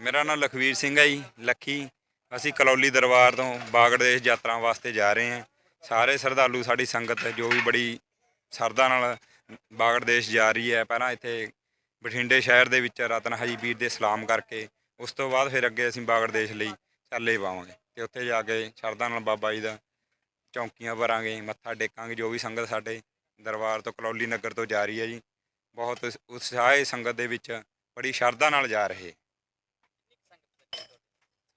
ਮੇਰਾ ਨਾਮ ਲਖਵੀਰ ਸਿੰਘ ਹੈ ਜੀ, ਲੱਖੀ। ਅਸੀਂ ਕਲੌਲੀ ਦਰਬਾਰ ਤੋਂ ਬਾਗੜਦੇਸ਼ ਯਾਤਰਾ ਵਾਸਤੇ ਜਾ ਰਹੇ ਹਾਂ। ਸਾਰੇ ਸ਼ਰਧਾਲੂ ਸਾਡੀ ਸੰਗਤ ਜੋ ਵੀ ਬੜੀ ਸਰਦਾ ਨਾਲ ਬਾਗੜਦੇਸ਼ ਜਾ ਰਹੀ ਹੈ। ਪਹਿਲਾਂ ਇੱਥੇ ਬਠਿੰਡੇ ਸ਼ਹਿਰ ਦੇ ਵਿੱਚ ਰਤਨ ਹਾਜੀ ਵੀਰ ਦੇ ਸਲਾਮ ਕਰਕੇ ਉਸ ਤੋਂ ਬਾਅਦ ਫਿਰ ਅੱਗੇ ਅਸੀਂ ਬਾਗੜਦੇਸ਼ ਲਈ ਚੱਲੇ ਪਾਵਾਂਗੇ ਤੇ ਉੱਥੇ ਜਾ ਕੇ ਸ਼ਰਧਾ ਨਾਲ ਬਾਬਾ ਜੀ ਦਾ ਚੌਂਕੀਆਂ ਭਰਾਂਗੇ, ਮੱਥਾ ਟੇਕਾਂਗੇ, ਜੋ ਵੀ ਸੰਗਤ ਸਾਡੇ ਦਰਬਾਰ ਤੋਂ ਕਲੌਲੀ ਨਗਰ ਤੋਂ ਜਾ ਰਹੀ ਹੈ ਜੀ। ਬਹੁਤ ਉਤਸ- ਉਤਸ਼ਾਹ ਸੰਗਤ ਦੇ ਵਿੱਚ, ਬੜੀ ਸ਼ਰਧਾ ਨਾਲ ਜਾ ਰਹੇ।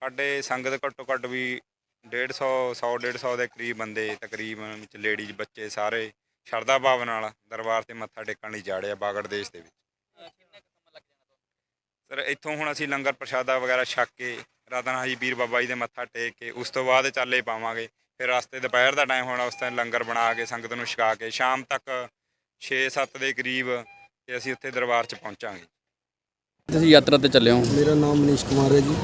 ਸਾਡੇ ਸੰਗਤ ਘੱਟੋ ਘੱਟ ਵੀ 150 100 150 ਦੇ ਕਰੀਬ ਬੰਦੇ ਤਕਰੀਬਨ ਵਿੱਚ ਲੇਡੀਜ਼ ਬੱਚੇ ਸਾਰੇ ਸ਼ਰਧਾ ਭਾਵ ਨਾਲ ਦਰਬਾਰ ਤੇ ਮੱਥਾ ਟੇਕਣ ਲਈ ਜਾੜੇ ਆ ਬਾਗੜ ਦੇਸ਼ ਦੇ ਵਿੱਚ। ਸਰ ਇੱਥੋਂ ਹੁਣ ਅਸੀਂ ਲੰਗਰ ਪ੍ਰਸ਼ਾਦਾ ਵਗੈਰਾ ਛਕ ਕੇ ਰਤਨ ਹਾਜੀ ਪੀਰ ਬਾਬਾ ਜੀ ਦੇ ਮੱਥਾ ਟੇਕ ਕੇ ਉਸ ਤੋਂ ਬਾਅਦ ਚੱਲੇ ਪਾਵਾਂਗੇ। ਫਿਰ ਰਸਤੇ ਦੁਪਹਿਰ ਦਾ ਟਾਈਮ ਹੋਣਾ ਉਸ ਟਾਈਮ ਲੰਗਰ ਬਣਾ ਕੇ ਸੰਗਤ ਨੂੰ ਛਕਾ ਕੇ ਸ਼ਾਮ ਤੱਕ 6-7 ਦੇ ਕਰੀਬ ਤੇ ਅਸੀਂ ਉੱਥੇ ਦਰਬਾਰ 'ਚ ਪਹੁੰਚਾਂਗੇ। ਤੁਸੀਂ ਯਾਤਰਾ ਤੇ ਚੱਲੇ ਹੋ? ਮੇਰਾ ਨਾਮ ਮਨੀਸ਼ ਕੁਮਾਰ ਹੈ ਜੀ।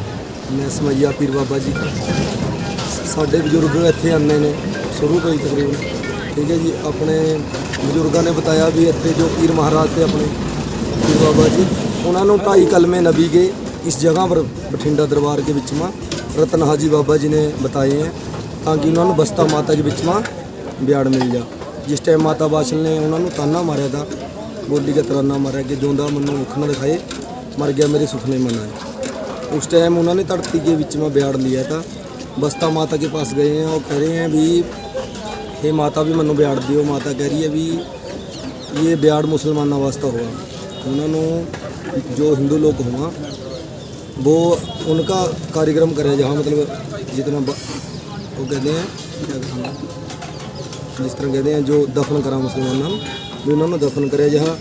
ਮੈਂ ਸਮਈਆ ਪੀਰ ਬਾਬਾ ਜੀ। ਸਾਡੇ ਬਜ਼ੁਰਗ ਇੱਥੇ ਆਉਂਦੇ ਨੇ, ਸ਼ੁਰੂ ਤੋਂ ਹੀ ਤਕਰੀਬਨ। ਠੀਕ ਹੈ ਜੀ, ਆਪਣੇ ਬਜ਼ੁਰਗਾਂ ਨੇ ਬਤਾਇਆ ਵੀ ਇੱਥੇ ਜੋ ਪੀਰ ਮਹਾਰਾਜ ਤੇ ਆਪਣੇ ਪੀਰ ਬਾਬਾ ਜੀ, ਉਹਨਾਂ ਨੂੰ ਢਾਈ ਕਲਮੇ ਨਬੀ ਗਏ, ਇਸ ਜਗ੍ਹਾ ਪਰ ਬਠਿੰਡਾ ਦਰਬਾਰ ਦੇ ਵਿੱਚ ਮਾ। ਰਤਨ ਹਾਜੀ ਬਾਬਾ ਜੀ ਨੇ ਬਤਾਏ ਹੈ, ਤਾਂ ਕਿ ਉਹਨਾਂ ਨੂੰ ਬਸਤਾ ਮਾਤਾ ਦੇ ਵਿੱਚ ਮਾ ਬਿਆੜ ਮਿਲ ਜਾ। ਜਿਸ ਟਾਈਮ ਮਾਤਾ ਬਾਸ਼ਲ ਨੇ ਉਹਨਾਂ ਨੂੰ ਤਾਨਾ ਮਾਰਿਆ ਤਾਂ ਬੋਲੀ ਦਾ ਤਰਾਨਾ ਮਾਰਿਆ ਕਿ ਜਿਉਂਦਾ ਮੈਨੂੰ ਮੁੱਖ ਨਾ ਦਿਖਾਏ, ਮਰ ਗਿਆ ਮੇਰੇ ਸੁਪਨੇ ਮਨਾਏ उस टाइम उन्होंने धरती के बीच में ब्याड़ लिया था बस्ता माता के पास गए हैं और कह रहे हैं भी हे माता भी मनु ब्याड़ दियो माता कह रही है भी ये ब्याड़ मुसलमानों वास्ते हुआ उन्होंने जो हिंदू लोग हुआ वो उनका कार्यक्रम करे जहाँ मतलब जितना ब- वो कहते हैं क्या कहते हैं जिस तरह कहते हैं जो दफन करा मुसलमानों भी उन्होंने दफन करे जहाँ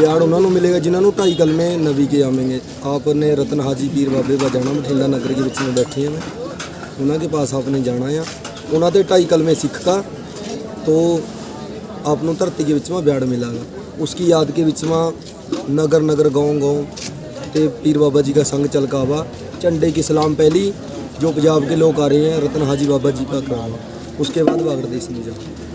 ਬਿਆੜ ਉਹਨਾਂ ਨੂੰ ਮਿਲੇਗਾ ਜਿਨ੍ਹਾਂ ਨੂੰ ਢਾਈ ਕਲਮੇ ਨਬੀ ਕੇ ਆਵੇਂਗੇ आपने रतन हाजी पीर बाबे का जाना बठिंडा नगर के बीच में बैठे हैं मैं ਉਹਨਾਂ के पास आपने ਜਾਣਾ ਆ ਉਹਨਾਂ ਦੇ ਢਾਈ ਕਲਮੇ ਸਿੱਖ का तो आप ਨੂੰ ਧਰਤੀ के बीच में ब्याड़ मिलेगा उसकी याद के बीच में नगर नगर गांव गांव ਤੇ ਪੀਰ ਬਾਬਾ ਜੀ ਦਾ ਸੰਗ ਚਲਕਾਵਾ ਝੰਡੇ की सलाम पहली जो पंजाब के लोग आ रहे हैं रतन हाजी बाबा जी का करावा उसके बाद बागड़देश में जाओ